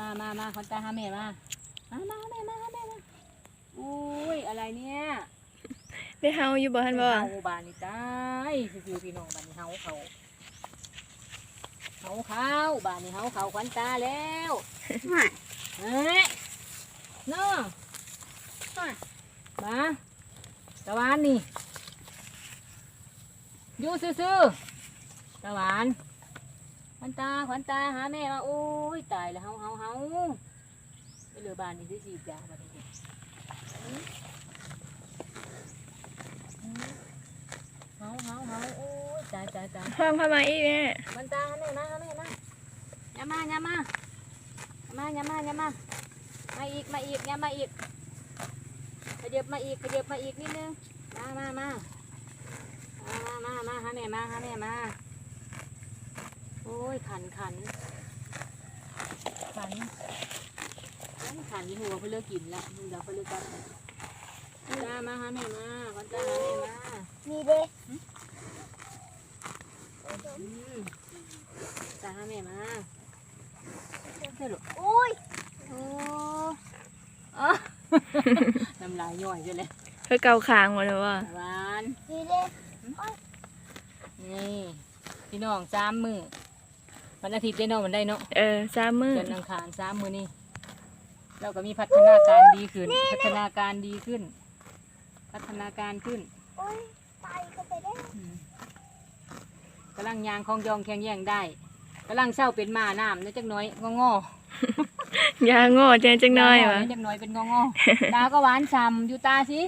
มามามาคนตาหาแม่มามามาหาแม่มาหาแม่มาอุ้ยอะไรเนี่ยได้เฮาอยู่บ่ฮันบ่เฮาบานนี่ตายคือพี่น้องบานนี่เฮาเขาเฮาเขาบานนี่เฮาเขาขวัญตาแล้วเฮ้ยเนาะมาตะวันนี่อยู่ซื่อๆตะวัน ขวัญตาขวัญตาหาแม่มาโอ้ยตายแล้วเฮาเฮาเฮาไปเหลือบานนี่ได้ฉีดยาบานนี้เฮาเฮาเฮาโอ้ยตายตายตายห้องเข้ามาอีกแม่มันตาแม่มาแม่มาอย่ามาอย่ามาอย่ามาอย่ามาอย่ามามาอีกมาอีกอย่ามาอีกขยับมาอีกขยับมาอีกนิดนึงมามามามามามาหาแม่มาหาแม่มา โอ้ยขันขันขันขันขันหัวเพื่อเลิกกินละมึงเดี๋ยวเพื่อเลิกกันตามาหาแม่มาก่อนตาหาแม่มามีเด้อืมตาหาแม่มาเด้อลูกอุ้ยโอ้อ๋อน้ำลายย่อยอยู่เลยเพื่อเกาคางหมดเลยว่าหวานมีเด้นี่พี่น้องสามมือ วันอาทิตย์ได้เนาะมันได้เนาะเออสามมื้อเดือนอังคารสามมือนี่เราก็มีพัฒนาการดีขึ้น พัฒนาการดีขึ้น พัฒนาการขึ้นโอ้ยตายก็ไปได้อืมกำลังยางคองยองแข็งแย่งได้กำลังเศร้าเป็นหมาน้ำนะจักหน้อยงองอยาโง่เจนจังน้อยวะๆจักหน้อยเป็นงองอๆตาก็หวานฉ่ำอยู่ตาสิ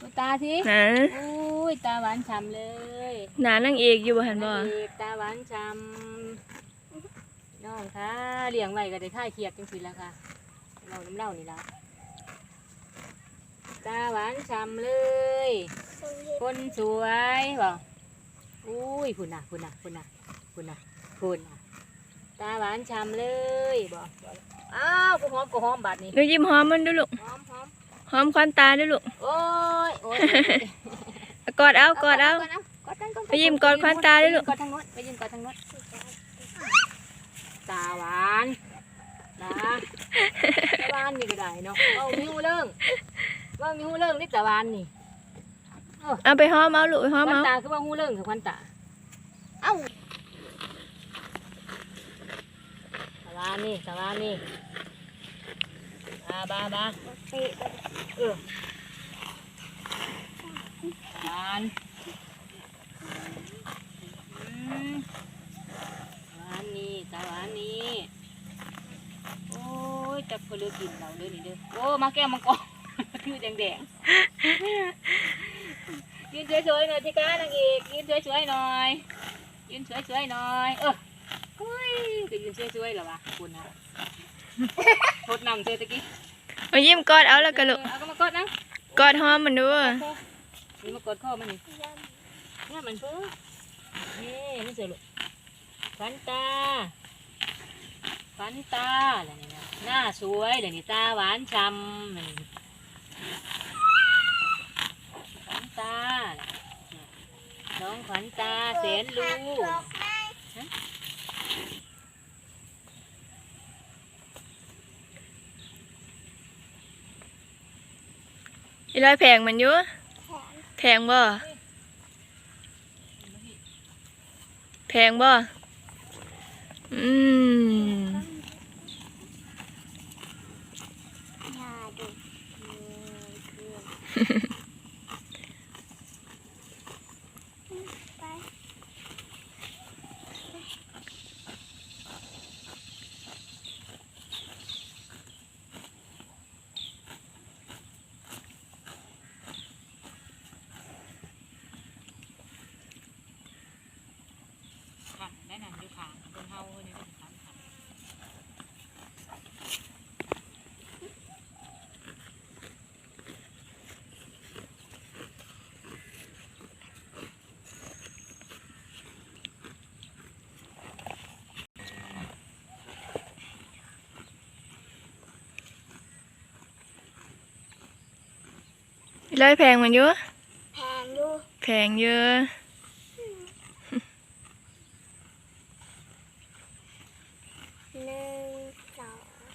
ดูตาสินะอุ้ยตาหวานฉ่ำเลยหนานั่งเอกอยู่บ่ฮันบ่นางเอกตาหวานฉ่ำ น้องคะเลี้ยงไว้ก็ได้ค่ายเคียดจังสิแล้วค่ะเราน้ำเล่านี่ละตาหวานฉ่ำเลยทรงเฮ็ดคนสวยบอกอุ้ยพุ่นน่ะพุ่นน่ะพุ่นน่ะพุ่นน่ะพุ่นน่ะตาหวานฉ่ำเลยบอกบอกอ้าวกูหอมกูหอมบาดนี้หนูยิ้มหอมมันดูลูกหอมหอมหอมควันตาดูลูกโอ้ยโอ้ยกอดเอากอดเอากอดกันก่อนไปยิ้มกอดควันตาด้วยลูกไปยิ้มกอดทางโน้นไปยิ้มกอดทางโน้น ตาหวานนะตาหวานนี่ก็ได้เนาะเว้ามีหูเรื่องเว่ามีหูเรื่องนี่ตาหวานนี่เอาไปหอมเอาลูกไปหอมควันเอาตาคือว่าหูเรื่องคือควันตาเอ้าตาหวานนี่ตาหวานนี่บาบาบาเตะเออหวานอืมหวานนี่ตาหวานนี่โอ้ยแต่เพลือกินเราเด้อนี่เด้อโอ้มาแก้วมังกรคือแดงๆยืนสวยๆหน่อยที่ก้านางเอกยืนสวยๆหน่อย ยืนสวยๆหน่อย เอออุ้ยก็ยืนสวยๆเหรอวะคุณนะทดนำเจอตะกี้เอายิ้มกอดเอาแล้วก็ลูกเอาก็มากดนะกอดหอมมันดูอะนี่มากดข้อมันนี่เนี่ยมันเพิ่งนี่นี่เสือลูก ฟันตาฟันตาอะไรนี่นะหน้าสวยเดี๋ยวนี้ตาหวานช่ำนี่ฟันตาน้องขวัญตาแสนรู้ดอกไม้อีร้อยแพงมันอยู่แขนแพงบ่แพงบ่ อืม ยาดูเกลือไป ค่ะแนะนำอยู่ค่ะเป็นเฮาคนนี้เป็นค่ะ อีร้อยแพงมันอยู่แพงอยู่แพงเยอะ หนึ่งสอง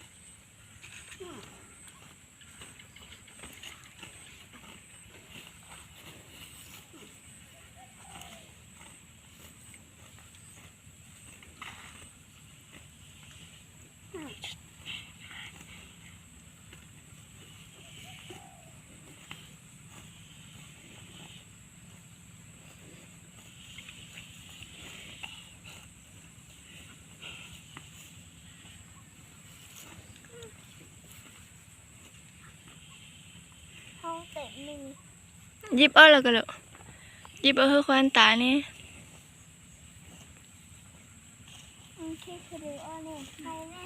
เตะมือหยิบเอาแล้วก็เลยหยิบเอาเฮือควันตานี่โอเคคือดูอ้อเนี่ยไปแม่